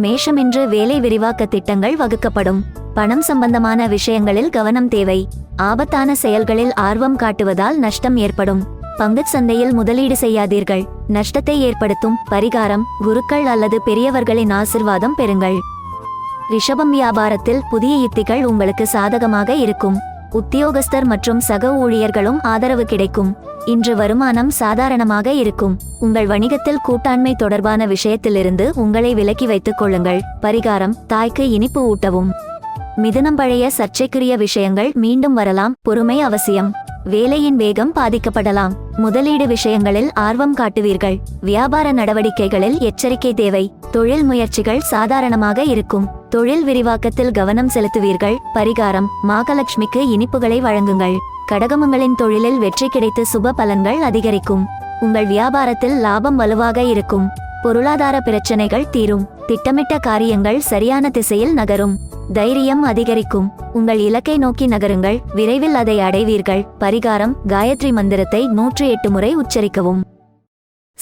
மேஷம் என்று வேலை விரிவாக்க திட்டங்கள் வகுக்கப்படும். பணம் சம்பந்தமான விஷயங்களில் கவனம் தேவை. ஆபத்தான செயல்களில் ஆர்வம் காட்டுவதால் நஷ்டம் ஏற்படும். பங்குச் சந்தையில் முதலீடு செய்யாதீர்கள். நஷ்டத்தை ஏற்படுத்தும் பரிகாரம் குருக்கள் அல்லது பெரியவர்களின் ஆசிர்வாதம் பெறுங்கள். ரிஷபம் வியாபாரத்தில் புதிய யுத்திகள் உங்களுக்கு சாதகமாக இருக்கும். உத்தியோகஸ்தர் மற்றும் சக ஊழியர்களும் ஆதரவு கிடைக்கும். இன்று வருமானம் சாதாரணமாக இருக்கும். உங்கள் வணிகத்தில் கூட்டாண்மை தொடர்பான விஷயத்திலிருந்து உங்களை விலக்கி வைத்துக் கொள்ளுங்கள். பரிகாரம் தாய்க்கு இனிப்பு ஊட்டவும். மிதுனம் பழைய சர்ச்சைக்குரிய விஷயங்கள் மீண்டும் வரலாம். பொறுமை அவசியம். வேலையின் வேகம் பாதிக்கப்படலாம். முதலீடு விஷயங்களில் ஆர்வம் காட்டுவீர்கள். வியாபார நடவடிக்கைகளில் எச்சரிக்கை தேவை. தொழில் முயற்சிகள் சாதாரணமாக இருக்கும். தொழில் விரிவாக்கத்தில் கவனம் செலுத்துவீர்கள். பரிகாரம் மாகலட்சுமிக்கு இனிப்புகளை வழங்குங்கள். கடகமங்களின் தொழிலில் வெற்றி கிடைத்து சுப பலன்கள் அதிகரிக்கும். உங்கள் வியாபாரத்தில் லாபம் வலுவாக இருக்கும். பொருளாதார பிரச்சனைகள் தீரும். திட்டமிட்ட காரியங்கள் சரியான திசையில் நகரும். தைரியம் அதிகரிக்கும். உங்கள் இலக்கை நோக்கி நகருங்கள். விரைவில் அதை அடைவீர்கள். பரிகாரம் காயத்ரி மந்திரத்தை நூற்றி எட்டு முறை உச்சரிக்கவும்.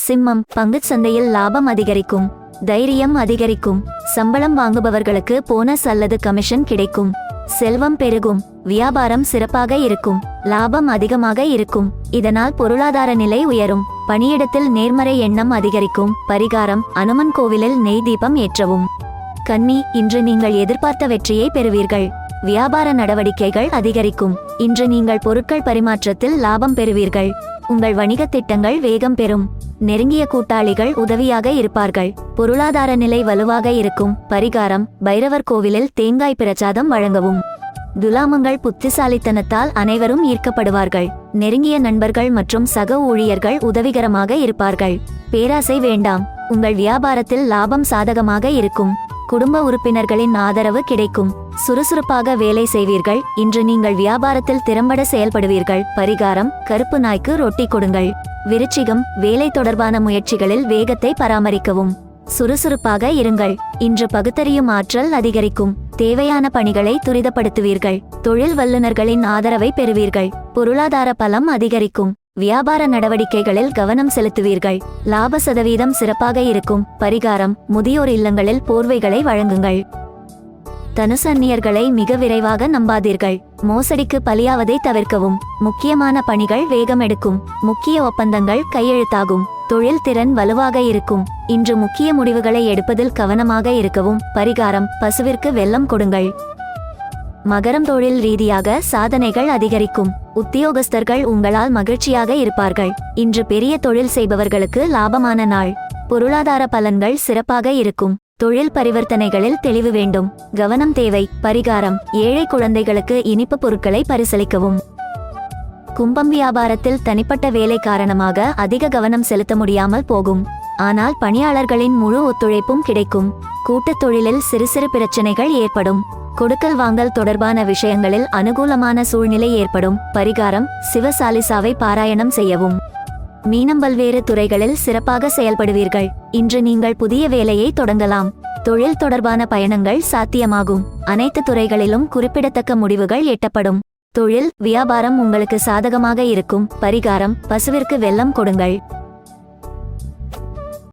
சிம்மம் பங்குச் சந்தையில் லாபம் அதிகரிக்கும். தைரியம் அதிகரிக்கும். சம்பளம் வாங்குபவர்களுக்கு போனஸ் அல்லது கமிஷன் கிடைக்கும். செல்வம் பெருகும். வியாபாரம் சிறப்பாக இருக்கும். லாபம் அதிகமாக இருக்கும். இதனால் பொருளாதார நிலை உயரும். பணியிடத்தில் நேர்மறை எண்ணம் அதிகரிக்கும். பரிகாரம் அனுமன் கோவிலில் நெய் தீபம் ஏற்றவும். கன்னி இன்று நீங்கள் எதிர்பார்த்த வெற்றியை பெறுவீர்கள். வியாபார நடவடிக்கைகள் அதிகரிக்கும். இன்று நீங்கள் பொருட்கள் பரிமாற்றத்தில் லாபம் பெறுவீர்கள். உங்கள் வணிகத் திட்டங்கள் வேகம் பெறும். நெருங்கிய கூட்டாளிகள் உதவியாக இருப்பார்கள். பொருளாதார நிலை வலுவாக இருக்கும். பரிகாரம் பைரவர் கோவிலில் தேங்காய் பிரசாதம் வழங்கவும். துலாமங்கள் புத்திசாலித்தனத்தால் அனைவரும் ஈர்க்கப்படுவார்கள். நெருங்கிய நண்பர்கள் மற்றும் சக ஊழியர்கள் உதவிகரமாக இருப்பார்கள். பேராசை வேண்டாம். உங்கள் வியாபாரத்தில் லாபம் சாதகமாக இருக்கும். குடும்ப உறுப்பினர்களின் ஆதரவு கிடைக்கும். சுறுசுறுப்பாக வேலை செய்வீர்கள். இன்று நீங்கள் வியாபாரத்தில் திறம்பட செயல்படுவீர்கள். பரிகாரம் கருப்பு நாய்க்கு ரொட்டி கொடுங்கள். விருச்சிகம் வேலை தொடர்பான முயற்சிகளில் வேகத்தை பராமரிக்கவும். சுறுசுறுப்பாக இருங்கள். இன்று பகுத்தறியும் ஆற்றல் அதிகரிக்கும். தேவையான பணிகளை துரிதப்படுத்துவீர்கள். தொழில் வல்லுநர்களின் ஆதரவை பெறுவீர்கள். பொருளாதார பலம் அதிகரிக்கும். வியாபார நடவடிக்கைகளில் கவனம் செலுத்துவீர்கள். லாப சதவீதம் சிறப்பாக இருக்கும். பரிகாரம் முதியோர் இல்லங்களில் போர்வைகளை வழங்குங்கள். தனுசு அந்நியர்களை மிக விரைவாக நம்பாதீர்கள். மோசடிக்கு பலியாவதை தவிர்க்கவும். முக்கியமான பணிகள் வேகம் எடுக்கும். முக்கிய ஒப்பந்தங்கள் கையெழுத்தாகும். தொழில் திறன் வலுவாக இருக்கும். இன்று முக்கிய முடிவுகளை எடுப்பதில் கவனமாக இருக்கவும். பரிகாரம் பசுவிற்கு வெள்ளம் கொடுங்கள். மகரம் தொழில் ரீதியாக சாதனைகள் அதிகரிக்கும். உத்தியோகஸ்தர்கள் உங்களால் மகிழ்ச்சியாக இருப்பார்கள். இன்று பெரிய தொழில் செய்பவர்களுக்கு லாபமான நாள். பொருளாதார பலன்கள் சிறப்பாக இருக்கும். தொழில் பரிவர்த்தனைகளில் தெளிவு வேண்டும். கவனம் தேவை. பரிகாரம். ஏழை குழந்தைகளுக்கு இனிப்பு பொருட்களை பரிசளிக்கவும். கும்பம் வியாபாரத்தில் தனிப்பட்ட வேலை காரணமாக அதிக கவனம் செலுத்த முடியாமல் போகும். ஆனால் பணியாளர்களின் முழு ஒத்துழைப்பும் கிடைக்கும். கூட்டத் தொழிலில் சிறு சிறு பிரச்சனைகள் ஏற்படும். கொடுக்கல் வாங்கல் தொடர்பான விஷயங்களில் அனுகூலமான சூழ்நிலை ஏற்படும். பரிகாரம் சிவசாலிசாவை பாராயணம் செய்யவும். மீனம் பல்வேறு துறைகளில் சிறப்பாக செயல்படுவீர்கள். இன்று நீங்கள் புதிய வேலையை தொடங்கலாம். தொழில் தொடர்பான பயணங்கள் சாத்தியமாகும். அனைத்து துறைகளிலும் குறிப்பிடத்தக்க முடிவுகள் எட்டப்படும். தொழில் வியாபாரம் உங்களுக்கு சாதகமாக இருக்கும். பரிகாரம் பசுவிற்கு வெள்ளம் கொடுங்கள்.